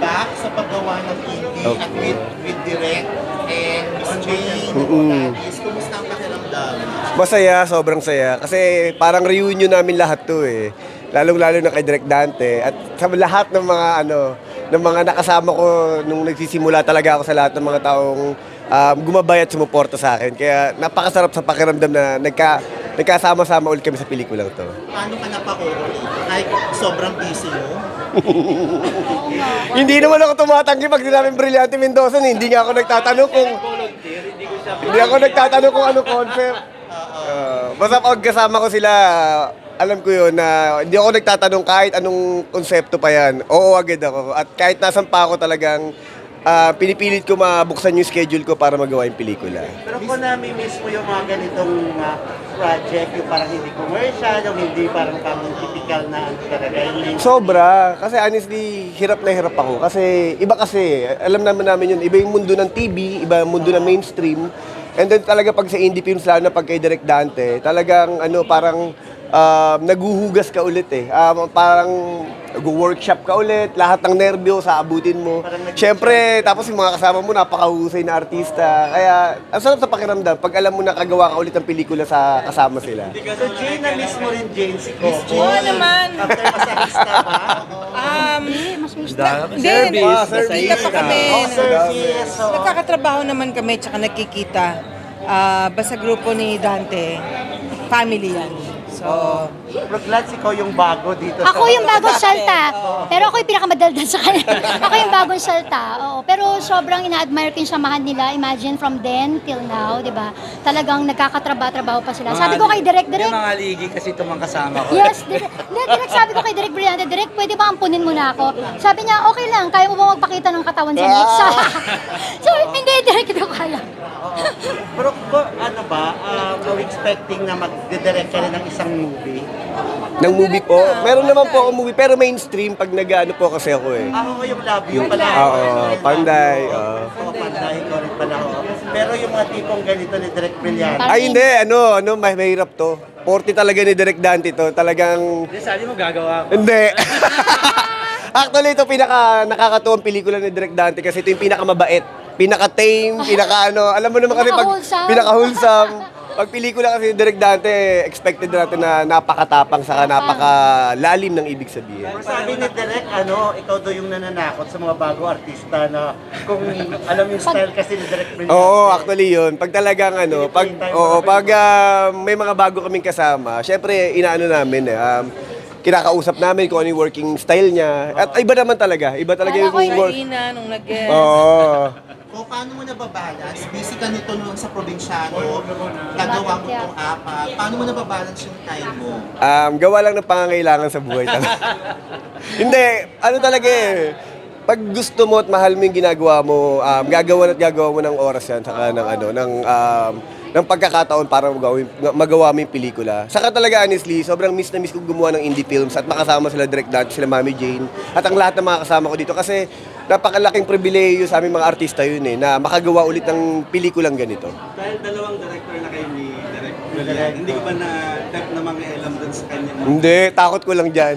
back sa paggawa ng indie at Okay. with, with direct and Miss Jane. Gladys, kumusta ang pakiramdam? Masaya, sobrang saya. Kasi parang reunion namin lahat to eh. Lalong-lalo na kay Direk Dante. At sa lahat ng mga ano, ng mga nakasama ko nung nagsisimula talaga ako sa lahat ng mga taong um, gumabay at sumuporta sa akin. Kaya napakasarap sa pakiramdam na nagka, nagkasama-sama ulit kami sa pelikulang to. Paano ka napakuro? Kahit sobrang busy mo? Hindi naman ako tumatanggi pag di namin Brillante Mendoza. eh. Hindi nga ako nagtatanong kung... Hindi ako nagtatanong kung ano concept. Uh, basta pag kasama ko sila, alam ko yun na hindi ako nagtatanong kahit anong konsepto pa yan. Oo, agad ako. At kahit nasan pa ako talagang ah, pinipilit ko mabuksan yung schedule ko para magawa yung pelikula. Pero kung nami-miss mo yung mga ganitong ah, project, yung parang hindi commercial, yung hindi parang pang typical na ano talaga, yung Sobra. Kasi honestly, hirap na hirap ako. Kasi iba kasi, alam naman namin yun, iba yung mundo ng TV, iba yung mundo ng mainstream. And then talaga pag sa indie films, lalo na pag kay Direk Dante, talagang ano, parang um, naguhugas ka ulit eh. Um, parang workshop ka ulit, lahat ng nerbyo sa abutin mo. Siyempre, tapos yung mga kasama mo, napakahusay na artista. Kaya, ang sarap sa pakiramdam pag alam mo na kagawa ka ulit ng pelikula sa kasama sila. So Jane, na-miss mo rin Jane si Coco. Oo naman. After masahista ba? Um, mas may Hindi, Ah, nagkikita pa kami. Oh, Nagkakatrabaho naman kami, tsaka nagkikita. Ah, basta grupo ni Dante, family yan. So, pero glad ikaw yung bago dito. Ako yung bagong salta. Pero ako yung pinakamadaldal sa kanya. ako yung bagong salta. Oo. Pero sobrang ina-admire ko yung samahan nila. Imagine from then till now, di ba? Talagang nagkakatrabaho-trabaho pa sila. Sabi ko kay Direk, Direk, Yung mga ligi kasi mga kasama ko. Yes, direct, direct sabi ko kay Direk Brillante, Direk, pwede ba ampunin mo na ako? Sabi niya, okay lang, kaya mo ba magpakita ng katawan sa next? so, hindi, Ko kaya. Oo. Pero ko, ano ba, um, are expecting na mag-direct ka rin ng isang movie? ng movie po. Meron naman po ako movie, pero mainstream pag nag-ano po kasi ako eh. Ako yung love you pala. Oo, Panday, oo. Oo, Panday, rin pala ako. Pero yung mga tipong ganito ni Direk Brillante, Ay hindi, ano, ano, may mahirap to. 40 talaga ni Direk Dante to. Talagang, Hindi, sabi mo gagawa ko. hindi. Actually, ito pinaka nakakatuwang pelikula ni Direk Dante kasi ito yung pinakamabait. Pinaka-tame, pinaka-ano. Alam mo naman kasi pag Pinaka-wholesome. pinaka-wholesome. Pag pelikula kasi ni Direk Dante, expected natin na napakatapang saka napakalalim ng ibig sabihin. sabi ni Direk, ano, ikaw daw yung nananakot sa mga bago artista na kung alam yung style kasi ni Direk Brillante. Oo, actually yun. Pag talagang ano, pag oo, pag ah, may mga bago kaming kasama, syempre inaano namin eh. Um, kinakausap namin kung ano yung working style niya. At iba naman talaga. Iba talaga Kala yung ko yun. work. Ina, nung nag Oo. O paano mo nababalance? Busy ka nito nung sa probinsyano, gagawa mo itong apat. Paano mo nababalance yung time mo? Um, gawa lang ng pangangailangan sa buhay talaga. Hindi, ano talaga eh. Pag gusto mo at mahal mo yung ginagawa mo, um, gagawa at gagawa mo ng oras yan, saka ng ano, ng, um, ng pagkakataon para magawa, magawa mo yung pelikula. Saka talaga honestly, sobrang miss na miss ko gumawa ng indie films at makasama sila Direct Dante, sila Mami Jane, at ang lahat ng mga kasama ko dito kasi napakalaking pribileyo sa aming mga artista yun eh, na makagawa ulit ng pelikulang ganito. Dahil dalawang director na kayo ni Direk Brilliant, hindi ko ba na type na mga alam dun sa kanya? Hindi, takot ko lang dyan.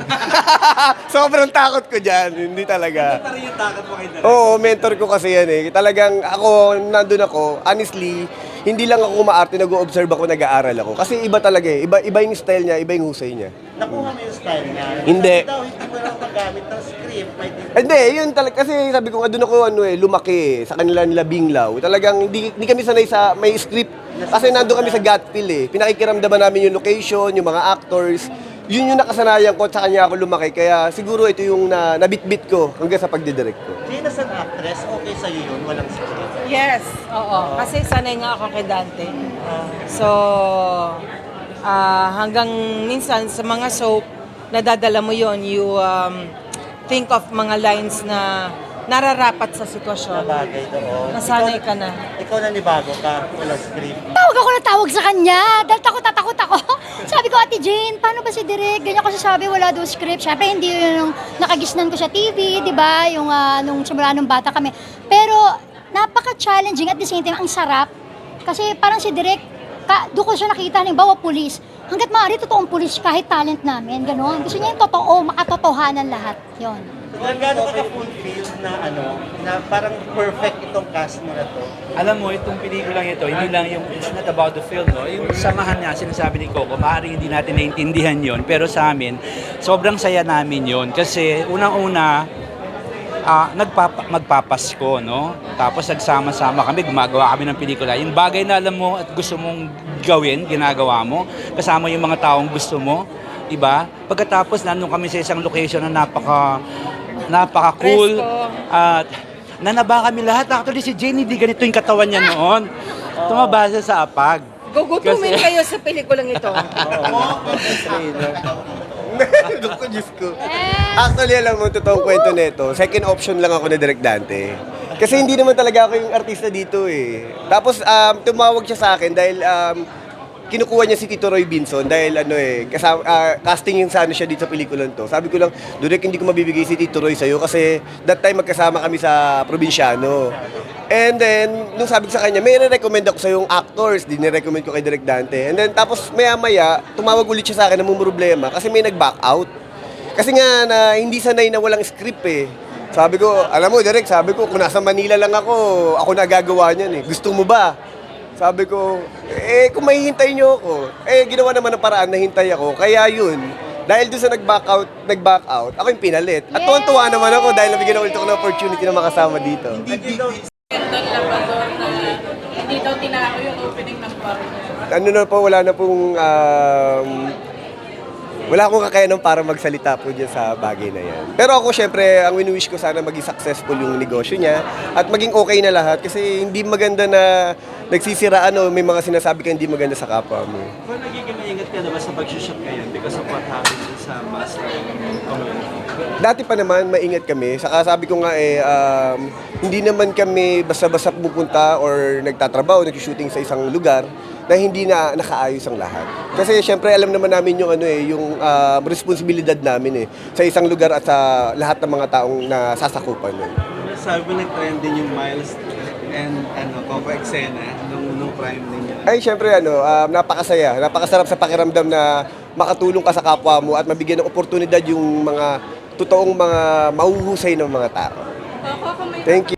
sobrang takot ko dyan, hindi talaga. Parang yung takot mo kay Direk. Oo, mentor ko kasi yan eh. Talagang ako, nandun ako, honestly, hindi lang ako maarte, nag-observe ako, nag-aaral ako. Kasi iba talaga eh. Iba, iba yung style niya, iba yung husay niya. Nakuha mo yung style niya. Hindi. Sabi daw, hindi mo lang magamit ng script. May Hindi, yun talaga. Kasi sabi ko nga doon ako ano eh, lumaki eh, sa kanila nila Binglaw. Talagang hindi, hindi kami sanay sa may script. Kasi nandun kami sa gut feel eh. Pinakikiramdaman namin yung location, yung mga actors. Yun yung nakasanayan ko at sa kanya ako lumaki. Kaya siguro ito yung na, nabitbit ko hanggang sa pagdidirect ko. Jane, as an actress, okay sa'yo yun, walang script. Yes, oo. Kasi sanay nga ako kay Dante. So, ah, hanggang minsan sa mga soap, nadadala mo yon you um, think of mga lines na nararapat sa Na sitwasyon. bagay doon. Nasanay ka na. Ikaw nanibago ka, walang script. Tawag ako na tawag sa kanya. Dahil takot na takot ako. Sabi ko, Ate Jane, paano ba si Direk? Ganyan ko sasabi, wala daw script. Siyempre, hindi yun yung nakagisnan ko sa TV, di ba? Yung ah, nung simula nung bata kami. Pero, napaka-challenging at the same time, ang sarap. Kasi parang si Direk, ka, doon ko siya nakita, halimbawa, pulis. Hanggat maaari, totoong pulis kahit talent namin. Ganon. Gusto niya yung totoo, makatotohanan lahat. Yon. Gano'n ka ka-fulfill na ano, na parang perfect itong cast mo na to? Alam mo, itong pelikulang ito, hindi lang yung, it's not about the film, no? Yung samahan nga, sinasabi ni Coco, maaaring hindi natin naintindihan yon pero sa amin, sobrang saya namin yon Kasi unang-una, ah, nagpapa, magpapasko, no? Tapos nagsama-sama kami, gumagawa kami ng pelikula. Yung bagay na alam mo at gusto mong gawin, ginagawa mo, kasama yung mga taong gusto mo, iba? Pagkatapos, nandun kami sa isang location na napaka, napaka-cool. Presko. At nanaba kami lahat. Actually, si Jane, hindi ganito yung katawan niya noon. Tumaba siya sa apag. Gugutumin Kasi- kayo sa pelikulang ito. Diyos ko, Diyos ko. Actually, alam mo, totoong kwento nito, second option lang ako na Direk Dante. Kasi hindi naman talaga ako yung artista dito eh. Tapos um, tumawag siya sa akin dahil um, kinukuha niya si Tito Roy Binson dahil ano eh, kasama, ah, casting yung sa ano siya dito sa pelikulan to. Sabi ko lang, Direk, hindi ko mabibigay si Tito Roy sa'yo kasi that time magkasama kami sa probinsyano. And then, nung sabi ko sa kanya, may recommend ako sa yung actors, di recommend ko kay Direk Dante. And then, tapos maya-maya, tumawag ulit siya sa akin na may problema kasi may nag-back out. Kasi nga, na, hindi sanay na walang script eh. Sabi ko, alam mo, Direk, sabi ko, kung nasa Manila lang ako, ako nagagawa niyan eh. Gusto mo ba? Sabi ko, eh, kung mahihintay niyo ako, eh, ginawa naman ng paraan na hintay ako. Kaya yun, dahil doon sa nag-back out, nag-back out, ako yung pinalit. At tuwan-tuwa naman ako dahil nabigyan ulit ako ng opportunity na makasama dito. Hindi daw tinako yung opening ng bar. ano na po, wala na pong, um, wala akong kakayanan para magsalita po dyan sa bagay na yan. Pero ako, syempre, ang wini-wish ko sana maging successful yung negosyo niya at maging okay na lahat kasi hindi maganda na nagsisiraan o may mga sinasabi ka hindi maganda sa kapwa mo. Kung nagiging maingat ka na ba sa pag-shoot ngayon because of what happened sa community? Dati pa naman, maingat kami. Saka sabi ko nga eh, um, hindi naman kami basta-basta pupunta or nagtatrabaho, nag-shooting sa isang lugar na hindi na nakaayos ang lahat. Kasi syempre alam naman namin yung ano eh, yung um, responsibilidad namin eh sa isang lugar at sa lahat ng mga taong nasasakupan nun. Sabi mo nag-trend din yung Miles and ano, Coco Eksena nung, nung prime ninyo. Ay, syempre, ano, um, napakasaya. Napakasarap sa pakiramdam na makatulong ka sa kapwa mo at mabigyan ng oportunidad yung mga totoong mga mahuhusay ng mga tao. Thank you.